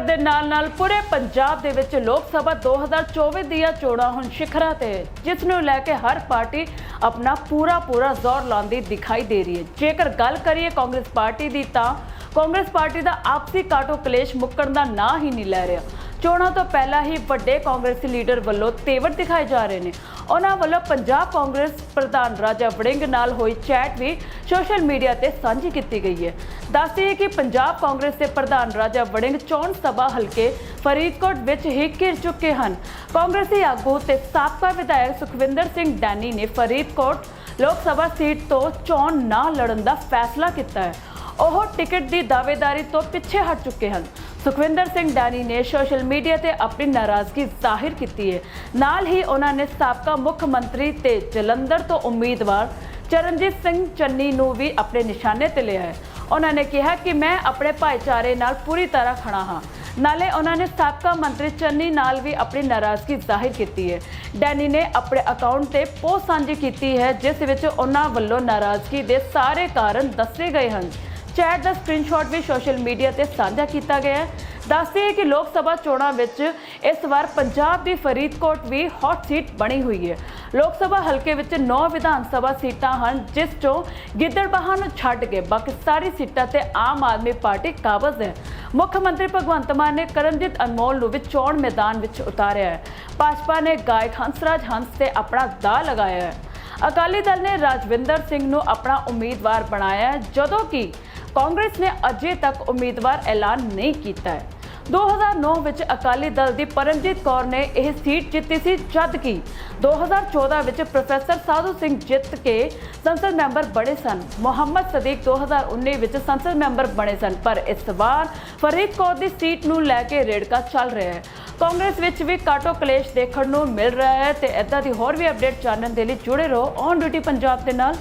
ਭਾਰਤ ਦੇ ਨਾਲ-ਨਾਲ ਪੂਰੇ ਪੰਜਾਬ ਦੇ ਵਿੱਚ ਲੋਕ ਸਭਾ 2024 ਦੀਆਂ ਚੋਣਾਂ ਹੁਣ ਸ਼ਿਖਰਾਂ ਤੇ ਹੈ, ਜਿਸ ਨੂੰ ਲੈ ਕੇ ਹਰ ਪਾਰਟੀ ਆਪਣਾ ਪੂਰਾ ਪੂਰਾ ਜ਼ੋਰ ਲਾਉਂਦੀ ਦਿਖਾਈ ਦੇ ਰਹੀ ਹੈ। ਜੇਕਰ ਗੱਲ ਕਰੀਏ ਕਾਂਗਰਸ ਪਾਰਟੀ ਦੀ ਤਾਂ ਕਾਂਗਰਸ ਪਾਰਟੀ ਦਾ ਆਪਸੀ ਕਾਟੋ ਕਲੇਸ਼ ਮੁੱਕਣ ਦਾ ਨਾਂ ਹੀ ਨਹੀਂ ਲੈ ਰਿਹਾ। ਚੋਣਾਂ ਤੋਂ ਪਹਿਲਾਂ ਹੀ ਵੱਡੇ ਕਾਂਗਰਸੀ ਲੀਡਰ ਵੱਲੋਂ ਤੇਵਰ ਦਿਖਾਏ ਜਾ ਰਹੇ ਨੇ। ਉਹਨਾਂ ਵੱਲੋਂ ਪੰਜਾਬ ਕਾਂਗਰਸ ਪ੍ਰਧਾਨ ਰਾਜਾ ਵੜਿੰਗ ਨਾਲ ਹੋਈ ਚੈਟ ਵੀ ਸੋਸ਼ਲ ਮੀਡੀਆ ਤੇ ਸਾਂਝੀ ਕੀਤੀ ਗਈ ਹੈ। ਦੱਸਦੇ ਕਿ ਪੰਜਾਬ ਕਾਂਗਰਸ ਦੇ ਪ੍ਰਧਾਨ ਰਾਜਾ ਵੜਿੰਗ ਚੋਣ ਸਭਾ ਹਲਕੇ ਫਰੀਦਕੋਟ ਵਿੱਚ ਹੀ ਘਿਰ ਚੁੱਕੇ ਹਨ। ਕਾਂਗਰਸੀ ਆਗੂ ਤੇ ਸਾਬਕਾ ਵਿਧਾਇਕ ਸੁਖਵਿੰਦਰ ਸਿੰਘ ਡੈਨੀ ਨੇ ਫਰੀਦਕੋਟ ਲੋਕ ਸਭਾ ਸੀਟ ਤੋਂ ਚੋਣ ਨਾ ਲੜਨ ਦਾ ਫੈਸਲਾ ਕੀਤਾ ਹੈ। ਉਹ ਟਿਕਟ ਦੀ ਦਾਅਵੇਦਾਰੀ ਤੋਂ ਪਿੱਛੇ ਹਟ ਚੁੱਕੇ ਹਨ। ਸੁਖਵਿੰਦਰ ਸਿੰਘ ਡਾਨੀ ਨੇ ਸੋਸ਼ਲ ਮੀਡੀਆ ਤੇ ਆਪਣੀ ਨਾਰਾਜ਼ਗੀ ਜ਼ਾਹਿਰ ਕੀਤੀ ਹੈ। ਨਾਲ ਹੀ ਉਹਨਾਂ ਨੇ ਸਾਬਕਾ ਮੁੱਖ ਮੰਤਰੀ ਤੇ ਜਲੰਧਰ ਤੋਂ ਉਮੀਦਵਾਰ ਚਰਨਜੀਤ ਸਿੰਘ ਚੰਨੀ ਨੂੰ ਵੀ ਆਪਣੇ ਨਿਸ਼ਾਨੇ ਤੇ ਲਿਆ ਹੈ। ਉਹਨਾਂ ਨੇ ਕਿਹਾ ਕਿ ਮੈਂ ਆਪਣੇ ਭਾਈਚਾਰੇ ਨਾਲ ਪੂਰੀ ਤਰ੍ਹਾਂ ਖੜਾ ਹਾਂ। ਨਾਲੇ ਉਹਨਾਂ ਨੇ ਸਾਬਕਾ ਮੰਤਰੀ ਚੰਨੀ ਨਾਲ ਵੀ ਆਪਣੀ ਨਾਰਾਜ਼ਗੀ ਜ਼ਾਹਿਰ ਕੀਤੀ ਹੈ। ਡੈਨੀ ਨੇ ਆਪਣੇ ਅਕਾਊਂਟ ਤੇ ਪੋਸਟ ਸਾਂਝੀ ਕੀਤੀ ਹੈ, ਜਿਸ ਵਿੱਚ ਉਹਨਾਂ ਵੱਲੋਂ ਨਾਰਾਜ਼ਗੀ ਦੇ ਸਾਰੇ ਕਾਰਨ ਦੱਸੇ ਗਏ ਹਨ। ਚੈਟ ਦਾ ਸਕਰੀਨਸ਼ਾਟ ਵੀ ਸੋਸ਼ਲ ਮੀਡੀਆ ਤੇ ਸਾਂਝਾ ਕੀਤਾ ਗਿਆ ਹੈ। ਦੱਸਦੇ ਹੈ ਕਿ ਲੋਕ ਸਭਾ ਚੋਣਾਂ ਵਿੱਚ ਇਸ ਵਾਰ ਪੰਜਾਬ ਦੀ ਫਰੀਦਕੋਟ ਵੀ ਹੌਟ ਸੀਟ ਬਣੀ ਹੋਈ ਹੈ। ਲੋਕ ਸਭਾ ਹਲਕੇ ਵਿੱਚ 9 ਵਿਧਾਨ ਸਭਾ ਸੀਟਾਂ ਹਨ, ਜਿਸ ਚੋਂ ਗਿੱਦੜਬਾਹਾ ਨੂੰ ਛੱਡ ਕੇ ਬਾਕੀ ਸਾਰੀ ਸੀਟਾਂ ਤੇ ਆਮ ਆਦਮੀ ਪਾਰਟੀ ਕਾਬਜ਼ ਹੈ। ਮੁੱਖ ਮੰਤਰੀ ਭਗਵੰਤ ਮਾਨ ਨੇ ਕਰਮਜੀਤ ਅਨਮੋਲ ਨੂੰ ਵੀ ਚੋਣ ਮੈਦਾਨ ਵਿੱਚ ਉਤਾਰਿਆ ਹੈ। ਭਾਜਪਾ ਨੇ ਗਾਇਕ ਹੰਸਰਾਜ ਹੰਸ ਤੇ ਆਪਣਾ ਦਾ ਲਗਾਇਆ ਹੈ। ਅਕਾਲੀ ਦਲ ਨੇ ਰਾਜਵਿੰਦਰ ਸਿੰਘ ਨੂੰ ਆਪਣਾ ਉਮੀਦਵਾਰ ਬਣਾਇਆ ਜਦੋਂ ਕਿ ਕਾਂਗਰਸ ਨੇ ਅਜੇ ਤੱਕ ਉਮੀਦਵਾਰ ਐਲਾਨ ਨਹੀਂ ਕੀਤਾ ਹੈ। 2009 ਵਿੱਚ ਅਕਾਲੀ ਦਲ ਦੀ ਪਰਮਜੀਤ ਕੌਰ ਨੇ ਇਹ ਸੀਟ ਜਿੱਤੀ ਸੀ, ਜਦ ਕਿ 2014 ਵਿੱਚ ਪ੍ਰੋਫੈਸਰ ਸਾਧੂ ਸਿੰਘ ਜਿੱਤ ਕੇ ਸੰਸਦ ਮੈਂਬਰ ਬਣੇ ਸਨ। ਮੁਹੰਮਦ ਸਦੀਕ 2019 ਵਿੱਚ ਸੰਸਦ ਮੈਂਬਰ ਬਣੇ ਸਨ, ਪਰ ਇਸ ਵਾਰ ਫਰੀਦ ਕੌਰ ਦੀ ਸੀਟ ਨੂੰ ਲੈ ਕੇ ਰੇੜਕਾ ਚੱਲ ਰਿਹਾ ਹੈ। ਕਾਂਗਰਸ ਵਿੱਚ ਵੀ ਕਾਟੋ ਕਲੇਸ਼ ਦੇਖਣ ਨੂੰ ਮਿਲ ਰਿਹਾ ਹੈ ਤੇ ਇਦਾਂ ਦੀ ਹੋਰ ਵੀ ਅਪਡੇਟ ਜਾਣਨ ਦੇ ਲਈ ਜੁੜੇ ਰਹੋ। ਔਨ ਡਿਊਟੀ ਪੰਜਾਬ ਦੇ ਨਾਲ